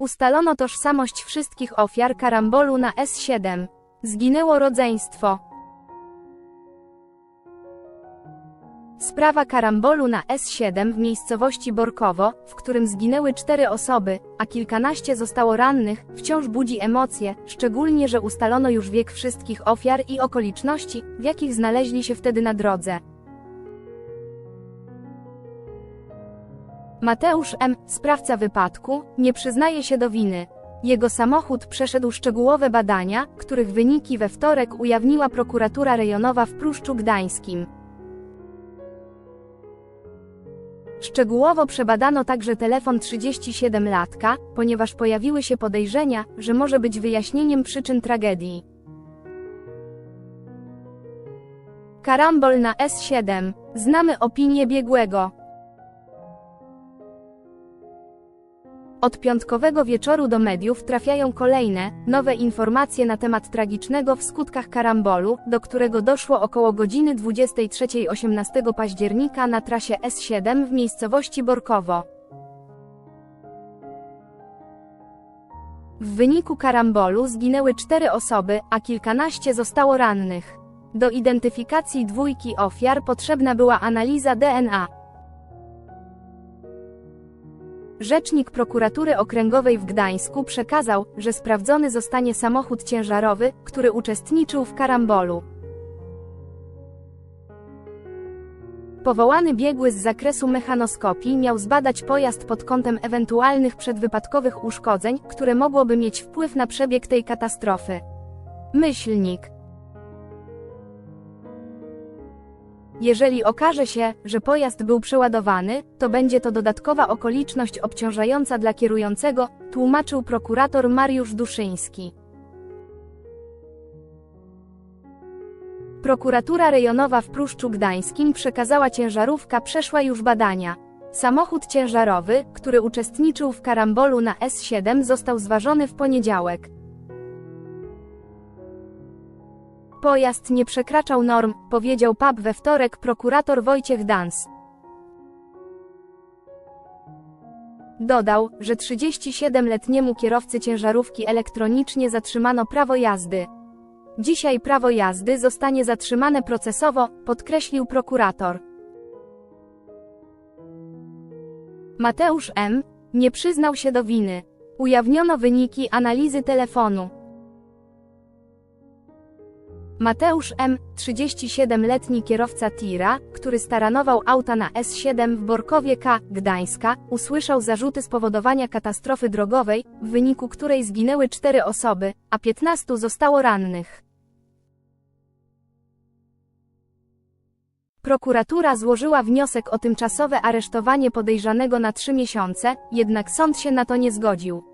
Ustalono tożsamość wszystkich ofiar karambolu na S7. Zginęło rodzeństwo. Sprawa karambolu na S7 w miejscowości Borkowo, w którym zginęły cztery osoby, a kilkanaście zostało rannych, wciąż budzi emocje, szczególnie że ustalono już wiek wszystkich ofiar i okoliczności, w jakich znaleźli się wtedy na drodze. Mateusz M., sprawca wypadku, nie przyznaje się do winy. Jego samochód przeszedł szczegółowe badania, których wyniki we wtorek ujawniła prokuratura rejonowa w Pruszczu Gdańskim. Szczegółowo przebadano także telefon 37-latka, ponieważ pojawiły się podejrzenia, że może być wyjaśnieniem przyczyn tragedii. Karambol na S7. Znamy opinię biegłego. Od piątkowego wieczoru do mediów trafiają kolejne, nowe informacje na temat tragicznego w skutkach karambolu, do którego doszło około godziny 23 18 października na trasie S7 w miejscowości Borkowo. W wyniku karambolu zginęły cztery osoby, a kilkanaście zostało rannych. Do identyfikacji dwójki ofiar potrzebna była analiza DNA. Rzecznik prokuratury okręgowej w Gdańsku przekazał, że sprawdzony zostanie samochód ciężarowy, który uczestniczył w karambolu. Powołany biegły z zakresu mechanoskopii miał zbadać pojazd pod kątem ewentualnych przedwypadkowych uszkodzeń, które mogłoby mieć wpływ na przebieg tej katastrofy. Myślnik. Jeżeli okaże się, że pojazd był przeładowany, to będzie to dodatkowa okoliczność obciążająca dla kierującego, tłumaczył prokurator Mariusz Duszyński. Prokuratura rejonowa w Pruszczu Gdańskim przekazała ciężarówka przeszła już badania. Samochód ciężarowy, który uczestniczył w karambolu na S7 został zważony w poniedziałek. Pojazd nie przekraczał norm, powiedział PAP we wtorek prokurator Wojciech Dans. Dodał, że 37-letniemu kierowcy ciężarówki elektronicznie zatrzymano prawo jazdy. Dzisiaj prawo jazdy zostanie zatrzymane procesowo, podkreślił prokurator. Mateusz M. nie przyznał się do winy. Ujawniono wyniki analizy telefonu. Mateusz M., 37-letni kierowca tira, który staranował auta na S7 w Borkowie K, Gdańska, usłyszał zarzuty spowodowania katastrofy drogowej, w wyniku której zginęły cztery osoby, a 15 zostało rannych. Prokuratura złożyła wniosek o tymczasowe aresztowanie podejrzanego na trzy miesiące, jednak sąd się na to nie zgodził.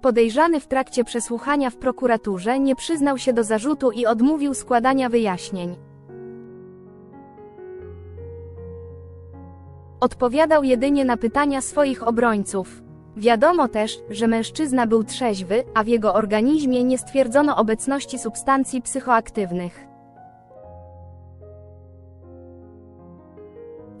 Podejrzany w trakcie przesłuchania w prokuraturze nie przyznał się do zarzutu i odmówił składania wyjaśnień. Odpowiadał jedynie na pytania swoich obrońców. Wiadomo też, że mężczyzna był trzeźwy, a w jego organizmie nie stwierdzono obecności substancji psychoaktywnych.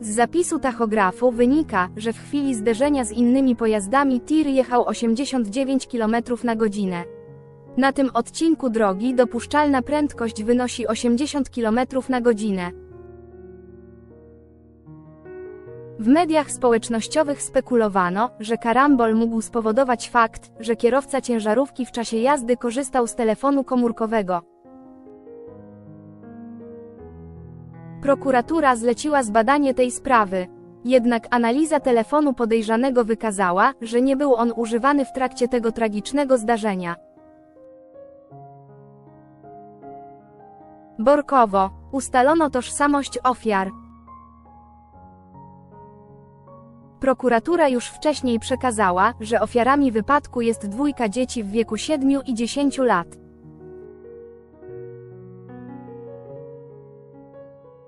Z zapisu tachografu wynika, że w chwili zderzenia z innymi pojazdami tir jechał 89 km na godzinę. Na tym odcinku drogi dopuszczalna prędkość wynosi 80 km na godzinę. W mediach społecznościowych spekulowano, że karambol mógł spowodować fakt, że kierowca ciężarówki w czasie jazdy korzystał z telefonu komórkowego. Prokuratura zleciła zbadanie tej sprawy. Jednak analiza telefonu podejrzanego wykazała, że nie był on używany w trakcie tego tragicznego zdarzenia. Borkowo. Ustalono tożsamość ofiar. Prokuratura już wcześniej przekazała, że ofiarami wypadku jest dwójka dzieci w wieku 7 i 10 lat.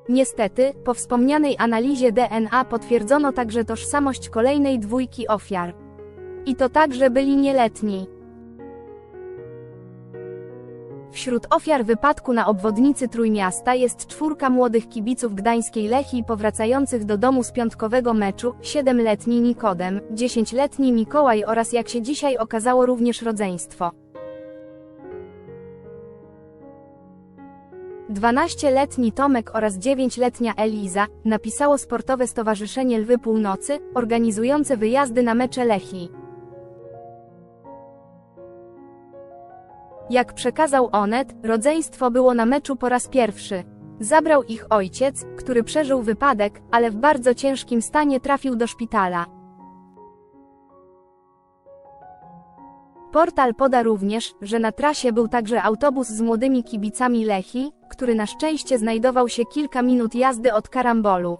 Niestety, po wspomnianej analizie DNA potwierdzono także tożsamość kolejnej dwójki ofiar. I to także byli nieletni. Wśród ofiar wypadku na obwodnicy Trójmiasta jest czwórka młodych kibiców gdańskiej Lechii powracających do domu z piątkowego meczu, 7-letni Nikodem, 10-letni Mikołaj oraz jak się dzisiaj okazało również rodzeństwo. 12-letni Tomek oraz 9-letnia Eliza, napisało Sportowe Stowarzyszenie Lwy Północy, organizujące wyjazdy na mecze Lechii. Jak przekazał Onet, rodzeństwo było na meczu po raz pierwszy. Zabrał ich ojciec, który przeżył wypadek, ale w bardzo ciężkim stanie trafił do szpitala. Portal poda również, że na trasie był także autobus z młodymi kibicami Lechii, który na szczęście znajdował się kilka minut jazdy od karambolu.